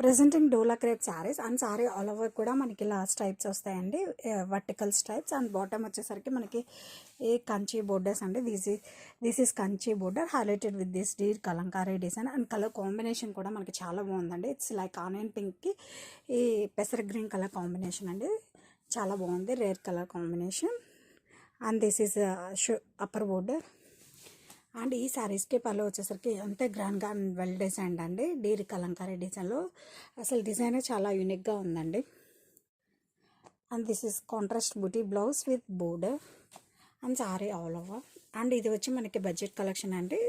Presenting Dola crepe saris and sari all over కూడా మనకి ఇలా స్టైప్స్ వస్తాయండి వర్టికల్ స్ట్రైప్స్ అండ్ బాటమ్ వచ్చేసరికి మనకి ఏ కంచి బోర్డర్స్ అండి. This this is Kanchi border highlighted with this deer Kalamkari design and colour combination కూడా మనకి చాలా బాగుందండి ఇట్స్ లైక్ ఆనియన్ పింక్కి ఈ పెసర గ్రీన్ కలర్ కాంబినేషన్ అండి. చాలా బాగుంది rare colour combination and this is upper border and ఈ శారీస్కి పళ్ళు వచ్చేసరికి అంతే గ్రాండ్గా అండ్ వెల్ డిజైన్డ్ అండి. డీరి కలంకారీ డిజైన్లో. అసలు డిజైన్ చాలా యూనిక్గా ఉందండి. And this is contrast buti blouse with border and sari all over and ఇది వచ్చి మనకి బడ్జెట్ కలెక్షన్ అండి.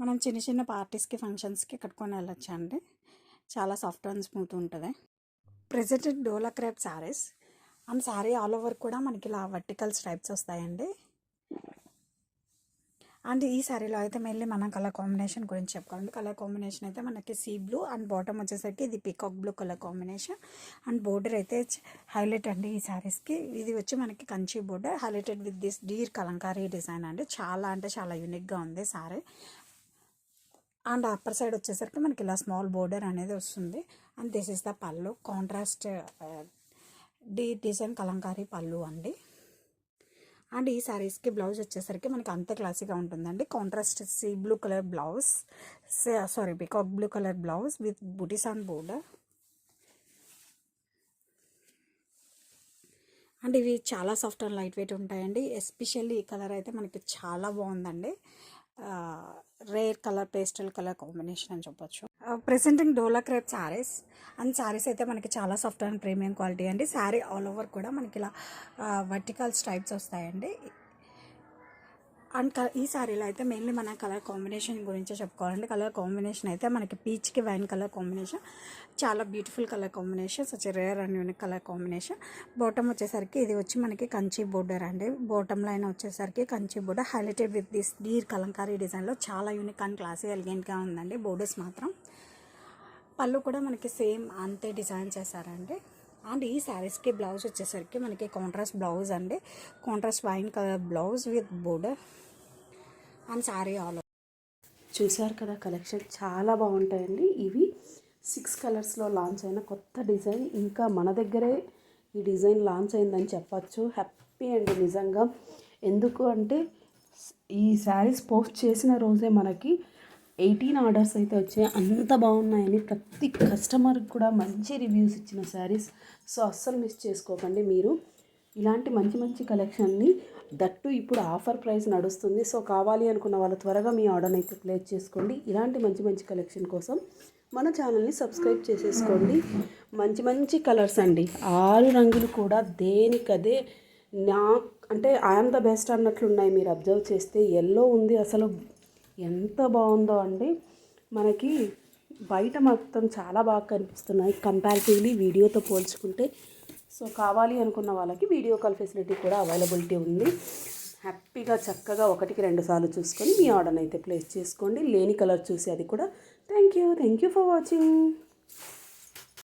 మనం చిన్న చిన్న పార్టీస్కి ఫంక్షన్స్కి కట్టుకొని వెళ్ళొచ్చు అండి. చాలా సాఫ్ట్ అండ్ స్మూత్ ఉంటుంది. Presented Dola crepe saris and sari all over కూడా మనకి ఇలా వర్టికల్ స్ట్రైప్స్ వస్తాయండి. అండ్ ఈ శారీలో అయితే మెయిన్లీ మనం కలర్ కాంబినేషన్ గురించి చెప్పుకోవాలి. కలర్ కాంబినేషన్ అయితే మనకి సీ బ్లూ అండ్ బాటమ్ వచ్చేసరికి ఇది peacock blue colour combination and border అయితే హైలైట్ అండి ఈ శారీస్కి ఇది వచ్చి మనకి Kanchi border highlighted with this deer kalamkari design అండి. చాలా అంటే చాలా యూనిక్గా ఉంది శారీ అండ్ అప్పర్ సైడ్ వచ్చేసరికి మనకి ఇలా స్మాల్ బోర్డర్ అనేది వస్తుంది. అండ్ దిస్ ఇస్ ద పళ్ళు. కాంట్రాస్ట్ డీ డిజైన్ కలంకారీ పళ్ళు అండి. అండ్ ఈ శారీస్కి బ్లౌజ్ వచ్చేసరికి మనకి అంతే క్లాసీగా ఉంటుందండి. Contrast sea blue colour blouse sari peacock blue colour blouse with butis and border. And ఇవి చాలా సాఫ్ట్ అండ్ లైట్ వెయిట్ ఉంటాయండి. ఎస్పెషల్లీ ఈ కలర్ అయితే మనకి చాలా బాగుందండి. Rare colour pastel colour combination అని చెప్పొచ్చు. Presenting Dola crepe saris and saris అయితే మనకి చాలా సాఫ్ట్ అండ్ ప్రీమియం క్వాలిటీ అండి. శారీ ఆల్ ఓవర్ కూడా మనకి ఇలా వర్టికల్ స్ట్రైప్స్ వస్తాయండి. అండ్ ఈ శారీలో అయితే మెయిన్లీ మన కలర్ కాంబినేషన్ గురించే చెప్పుకోవాలండి. కలర్ కాంబినేషన్ అయితే మనకి పీచ్కి వైన్ కలర్ కాంబినేషన్ చాలా beautiful colour combination such rare and unique colour combination bottom వచ్చేసరికి ఇది వచ్చి మనకి కంచి బోర్డర్ అండి. బాటమ్ లైన్ వచ్చేసరికి Kanchi border highlighted with this deer kalamkari డిజైన్లో చాలా యూనిక్ అండ్ క్లాసీ ఎలిగెంట్గా ఉందండి బోర్డర్స్ మాత్రం. పళ్ళు కూడా మనకి సేమ్ అంతే డిజైన్ చేశారండి. అండ్ ఈ శారీస్కి బ్లౌజ్ వచ్చేసరికి మనకి కాంట్రాస్ట్ బ్లౌజ్ అండి. Contrast wine colour blouse with border and sari all చూశారు కదా కలెక్షన్ చాలా బాగుంటాయండి. ఇవి సిక్స్ కలర్స్లో లాంచ్ అయిన కొత్త డిజైన్. ఇంకా మన దగ్గరే ఈ డిజైన్ లాంచ్ అయిందని చెప్పచ్చు. హ్యాపీ అండి నిజంగా. ఎందుకు అంటే ఈ శారీస్ పోస్ట్ చేసిన రోజే మనకి ఎయిటీన్ ఆర్డర్స్ అయితే వచ్చాయి. అంత బాగున్నాయని ప్రతి కస్టమర్కి కూడా మంచి రివ్యూస్ ఇచ్చిన శారీస్. సో అస్సలు మిస్ చేసుకోకండి మీరు. ఇలాంటి మంచి మంచి కలెక్షన్ని దట్టు ఇప్పుడు ఆఫర్ ప్రైస్ నడుస్తుంది. సో కావాలి అనుకున్న వాళ్ళు త్వరగా మీ ఆర్డర్ని అయితే ప్లేస్ చేసుకోండి. ఇలాంటి మంచి మంచి కలెక్షన్ కోసం మన ఛానల్ని సబ్స్క్రైబ్ చేసేసుకోండి. మంచి మంచి కలర్స్ అండి. ఆరు రంగులు కూడా దేనికదే నా అంటే ఐఎమ్ ద బెస్ట్ అన్నట్లున్నాయి మీరు అబ్జర్వ్ చేస్తే. ఎల్లో ఉంది అసలు ఎంత బాగుందో అండి. మనకి బయట మొత్తం చాలా బాగా కనిపిస్తున్నాయి. కంపారిటివ్లీ వీడియోతో పోల్చుకుంటే సో కావాలి అనుకున్న వాళ్ళకి వీడియో కాల్ ఫెసిలిటీ కూడా అవైలబిలిటీ ఉంది. హ్యాపీగా చక్కగా ఒకటికి రెండు సార్లు చూసుకొని మీ ఆర్డర్ని అయితే ప్లేస్ చేసుకోండి. లేని కలర్ చూసి అది కూడా. Thank you. Thank you for watching.